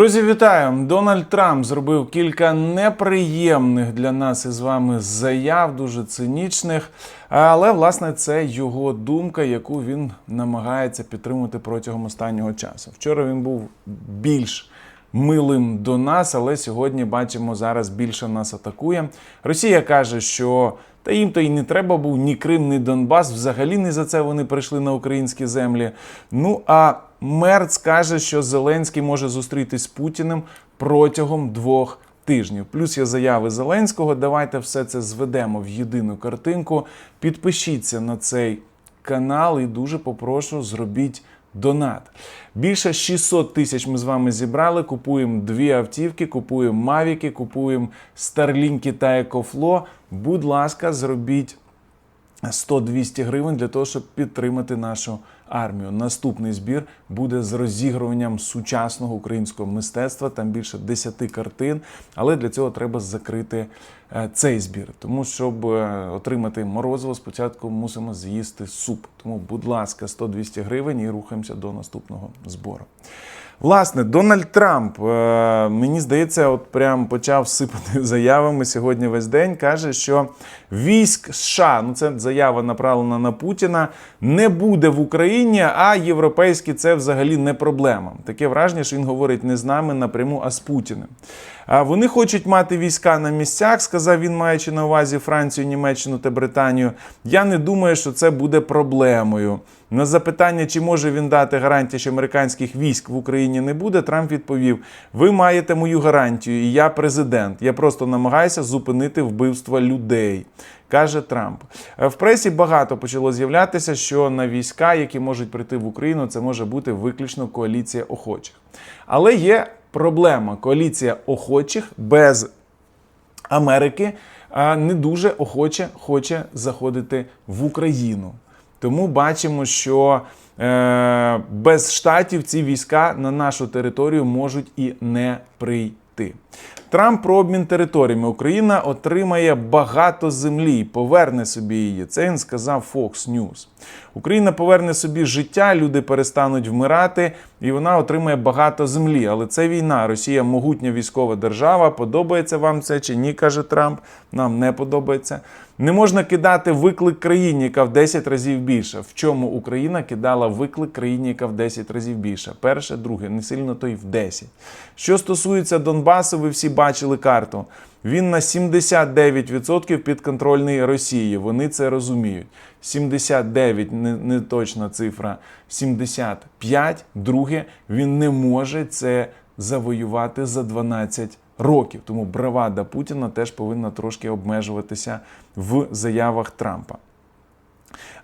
Друзі, вітаю! Дональд Трамп зробив кілька неприємних для нас із вами заяв, дуже цинічних. Але власне це його думка, яку він намагається підтримувати протягом останнього часу. Вчора він був більш милим до нас, але сьогодні бачимо зараз більше нас атакує. Росія каже, що та їм то й не треба був ні Крим, ні Донбас. Взагалі не за це вони прийшли на українські землі. Ну а Мерц каже, що Зеленський може зустрітись з Путіним протягом двох тижнів. Плюс є заяви Зеленського. Давайте все це зведемо в єдину картинку. Підпишіться на цей канал і дуже попрошу зробіть донат. Більше 600 тисяч ми з вами зібрали. Купуємо дві автівки, купуємо мавіки, купуємо старлінки та екофло. Будь ласка, зробіть 100-200 гривень для того, щоб підтримати нашу армію. Наступний збір буде з розігруванням сучасного українського мистецтва. Там більше 10 картин. Але для цього треба закрити цей збір. Тому, щоб е, отримати морозиво, спочатку мусимо з'їсти суп. Тому, будь ласка, 100-200 гривень і рухаємося до наступного збору. Власне, Дональд Трамп, е, мені здається, от прям почав сипати заявами сьогодні весь день. Каже, що військ США, ну це заява направлена на Путіна, не буде в Україні, а європейські це взагалі не проблема. Таке враження, що він говорить не з нами напряму, а з Путіним. Вони хочуть мати війська на місцях, сказав він, маючи на увазі Францію, Німеччину та Британію. Я не думаю, що це буде проблемою. На запитання, чи може він дати гарантії, що американських військ в Україні не буде, Трамп відповів: Ви маєте мою гарантію, і я президент. Я просто намагаюся зупинити вбивство людей. Каже Трамп. Е, В пресі багато почало з'являтися, що на війська, які можуть прийти в Україну, це може бути виключно коаліція охочих. Але є проблема: коаліція охочих без Америки не дуже охоче хоче заходити в Україну. Тому бачимо, що е, без штатів ці війська на нашу територію можуть і не прийти. Трамп про обмін територіями. Україна отримає багато землі і поверне собі її. Це він сказав Fox News. Україна поверне собі життя, люди перестануть вмирати, і вона отримає багато землі. Але це війна. Росія могутня військова держава. Подобається вам це чи ні, каже Трамп. Нам не подобається. Не можна кидати виклик країні, яка в 10 разів більша. В чому Україна кидала виклик країні, яка в 10 разів більша? Перше, друге, не сильно то й в 10. Що стосується Донбасу, ви всі бачили карту. Він на 79% підконтрольний Росії. Вони це розуміють. 79 не, не точна цифра. 75. Друге, він не може це завоювати за 12 років. Тому бравада Путіна теж повинна трошки обмежуватися в заявах Трампа.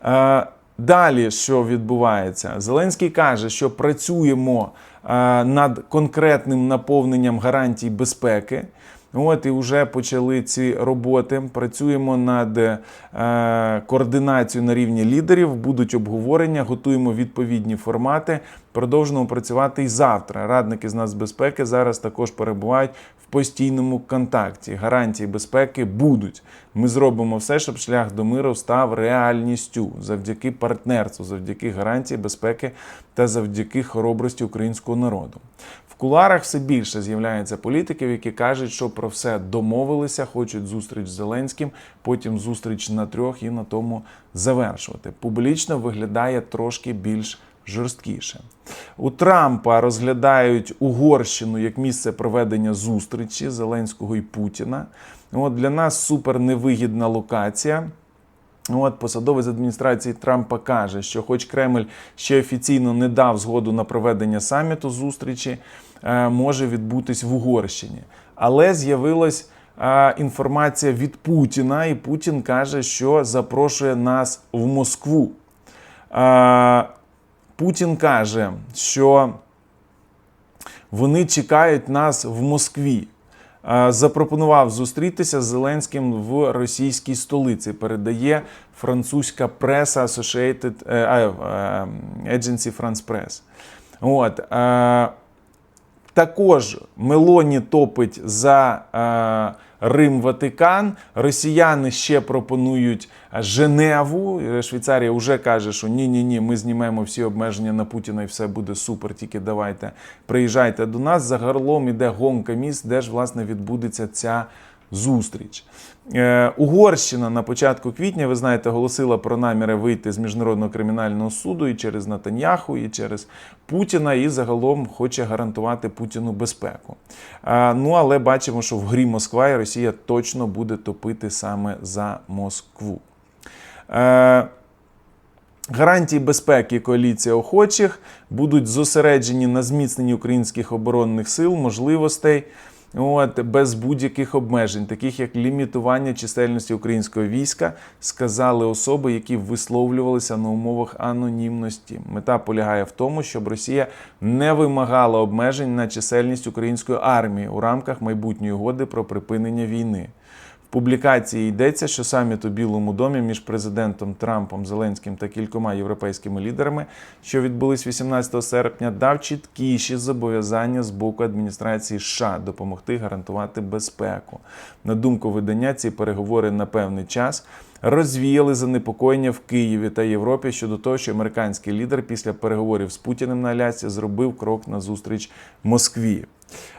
Е, Далі, що відбувається, Зеленський каже, що працюємо над конкретним наповненням гарантій безпеки. От і вже почали ці роботи. Працюємо над е, координацією на рівні лідерів. Будуть обговорення, готуємо відповідні формати. Продовжимо працювати і завтра. Радники з нацбезпеки зараз також перебувають постійному контакті. Гарантії безпеки будуть. Ми зробимо все, щоб шлях до миру став реальністю завдяки партнерству, завдяки гарантії безпеки та завдяки хоробрості українського народу. В куларах все більше з'являється політиків, які кажуть, що про все домовилися, хочуть зустріч з Зеленським, потім зустріч на трьох і на тому завершувати. Публічно виглядає трошки більш жорсткіше. У Трампа розглядають Угорщину як місце проведення зустрічі Зеленського і Путіна. От для нас супер невигідна локація. От посадовець адміністрації Трампа каже, що, хоч Кремль ще офіційно не дав згоду на проведення саміту зустрічі, е, може відбутись в Угорщині. Але з'явилась е, інформація від Путіна, і Путін каже, що запрошує нас в Москву. Путін каже, що вони чекають нас в Москві. Е, Запропонував зустрітися з Зеленським в російській столиці. Передає французька преса Associated е, е, Agency France Press. От. Е, Також Мелоні топить за е, Рим Ватикан. Росіяни ще пропонують Женеву. Е, Швейцарія вже каже, що ні, ні, ні, ми знімемо всі обмеження на Путіна і все буде супер. Тільки давайте приїжджайте до нас. Загалом іде гонка міст, де ж власне відбудеться ця зустріч. Е, Угорщина на початку квітня, ви знаєте, оголосила про наміри вийти з міжнародного кримінального суду і через Натаньяху, і через Путіна, і загалом хоче гарантувати Путіну безпеку. Е, Ну але бачимо, що в грі Москва і Росія точно буде топити саме за Москву. Е, Гарантії безпеки коаліції охочих будуть зосереджені на зміцненні українських оборонних сил, можливостей. От, без будь-яких обмежень, таких як лімітування чисельності українського війська, сказали особи, які висловлювалися на умовах анонімності. Мета полягає в тому, щоб Росія не вимагала обмежень на чисельність української армії у рамках майбутньої угоди про припинення війни. Публікації йдеться, що саміт у Білому домі між президентом Трампом, Зеленським та кількома європейськими лідерами, що відбулись 18 серпня, дав чіткіші зобов'язання з боку адміністрації США допомогти гарантувати безпеку. На думку видання, ці переговори на певний час розвіяли занепокоєння в Києві та Європі щодо того, що американський лідер після переговорів з Путіним на Алясці зробив крок на зустріч Москві.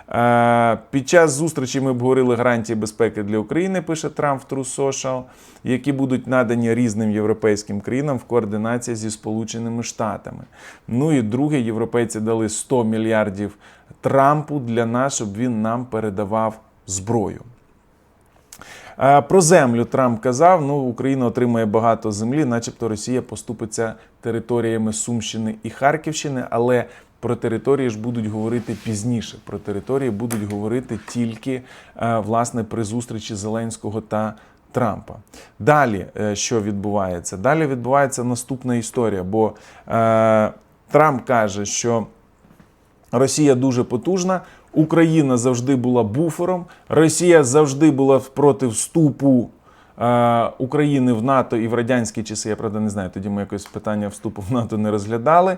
Е, Під час зустрічі ми обговорили гарантії безпеки для України, пише Трамп в True Social, які будуть надані різним європейським країнам в координації зі Сполученими Штатами. Ну і друге, європейці дали 100 мільярдів Трампу для нас, щоб він нам передавав зброю. Е, Про землю Трамп казав: ну, Україна отримає багато землі, начебто Росія поступиться територіями Сумщини і Харківщини, але про території ж будуть говорити пізніше. Про території будуть говорити тільки е, власне при зустрічі Зеленського та Трампа. Далі, е, що відбувається? Далі відбувається наступна історія, бо е, Трамп каже, що Росія дуже потужна. Україна завжди була буфером. Росія завжди була проти вступу е, України в НАТО і в радянські часи. Я правда не знаю. Тоді ми якось питання вступу в НАТО не розглядали.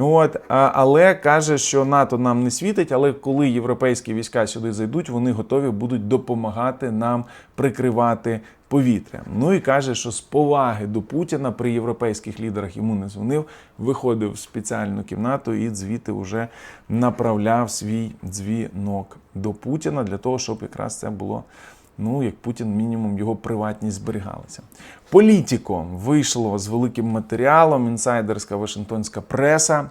От, але каже, що НАТО нам не світить. Але коли європейські війська сюди зайдуть, вони готові будуть допомагати нам прикривати повітря. Ну і каже, що з поваги до Путіна при європейських лідерах йому не дзвонив, виходив в спеціальну кімнату і звідти вже направляв свій дзвінок до Путіна для того, щоб якраз це було. Ну, як Путін, мінімум, його приватність зберігалася. Політіко вийшло з великим матеріалом. Інсайдерська Вашингтонська преса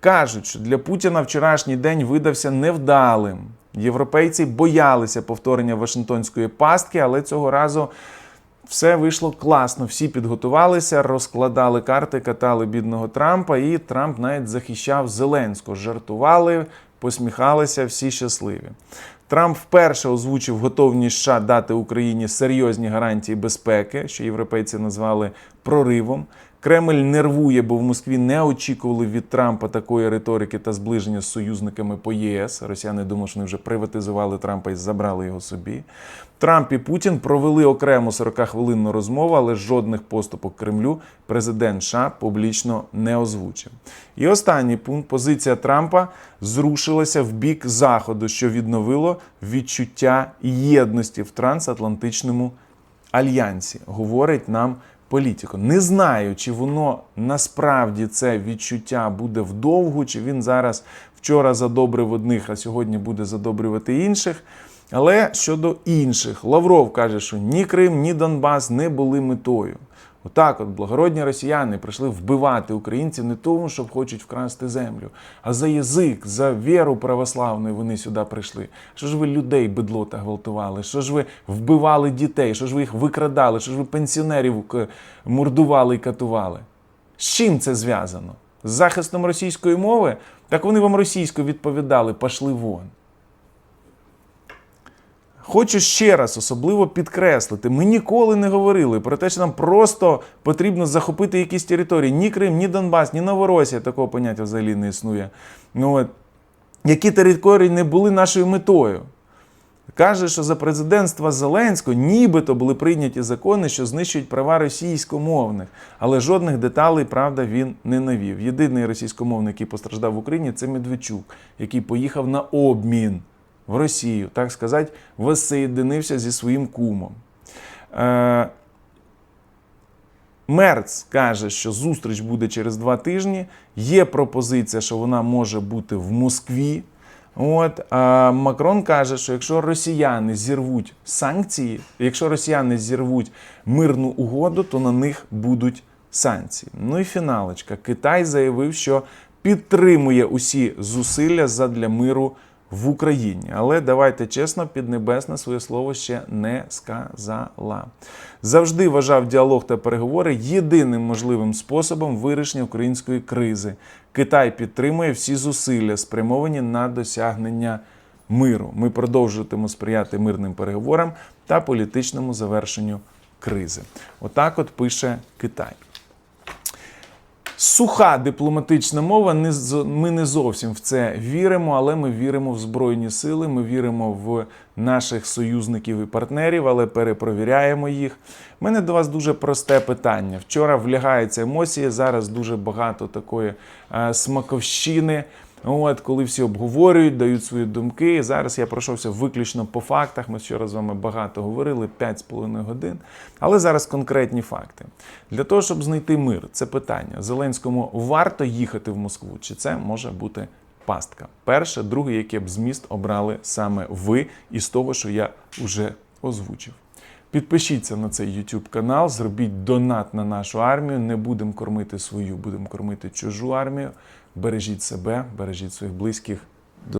кажуть, що для Путіна вчорашній день видався невдалим. Європейці боялися повторення Вашингтонської пастки, але цього разу все вийшло класно. Всі підготувалися, розкладали карти, катали бідного Трампа, і Трамп навіть захищав Зеленського. Жартували, посміхалися, всі щасливі. Трамп вперше озвучив готовність США дати Україні серйозні гарантії безпеки, що європейці назвали проривом. Кремль нервує, бо в Москві не очікували від Трампа такої риторики та зближення з союзниками по єС. Росіяни думали, що вони вже приватизували Трампа і забрали його собі. Трамп і Путін провели окрему 40-хвилинну розмову, але жодних поступок Кремлю президент США публічно не озвучив. І останній пункт позиція Трампа зрушилася в бік заходу, що відновило відчуття єдності в трансатлантичному альянсі, говорить нам політико. Не знаю, чи воно насправді це відчуття буде вдовгу, чи він зараз вчора задобрив одних, а сьогодні буде задобрювати інших. Але щодо інших, Лавров каже, що ні Крим, ні Донбас не були метою. Отак, от благородні росіяни прийшли вбивати українців не тому, що хочуть вкрасти землю, а за язик, за віру православну вони сюди прийшли. Що ж ви людей бидло та гвалтували? Що ж ви вбивали дітей? Що ж ви їх викрадали? Що ж ви пенсіонерів мордували і катували? З чим це зв'язано? З захистом російської мови? Так вони вам російською відповідали, пошли вон. Хочу ще раз особливо підкреслити: ми ніколи не говорили про те, що нам просто потрібно захопити якісь території. Ні Крим, ні Донбас, ні Новоросія такого поняття взагалі не існує. Ну, які території не були нашою метою. Каже, що за президентства Зеленського нібито були прийняті закони, що знищують права російськомовних, але жодних деталей, правда, він не навів. Єдиний російськомовний, який постраждав в Україні, це Медведчук, який поїхав на обмін в Росію, так сказати, воссоєдинився зі своїм кумом. Е, Мерц каже, що зустріч буде через два тижні. Є пропозиція, що вона може бути в Москві. От а Макрон каже, що якщо росіяни зірвуть санкції, якщо росіяни зірвуть мирну угоду, то на них будуть санкції. Ну і фіналочка. Китай заявив, що підтримує усі зусилля задля миру в Україні. Але давайте чесно, Піднебесна своє слово ще не сказала. Завжди вважав діалог та переговори єдиним можливим способом вирішення української кризи. Китай підтримує всі зусилля, спрямовані на досягнення миру. Ми продовжуватимемо сприяти мирним переговорам та політичному завершенню кризи. Отак, от пише Китай. Суха дипломатична мова. Не ми не зовсім в це віримо, але ми віримо в збройні сили. Ми віримо в наших союзників і партнерів, але перепровіряємо їх. У мене до вас дуже просте питання. Вчора влягається емоція, Зараз дуже багато такої е, смаковщини. От, коли всі обговорюють, дають свої думки. Зараз я пройшовся виключно по фактах. Ми вчора з вами багато говорили, 5,5 годин. Але зараз конкретні факти. Для того, щоб знайти мир, це питання. Зеленському варто їхати в Москву, чи це може бути пастка? Перше, друге, яке б зміст обрали саме ви із того, що я вже озвучив. Підпишіться на цей YouTube канал, зробіть донат на нашу армію. Не будемо кормити свою, будемо кормити чужу армію. Бережіть себе, бережіть своїх близьких.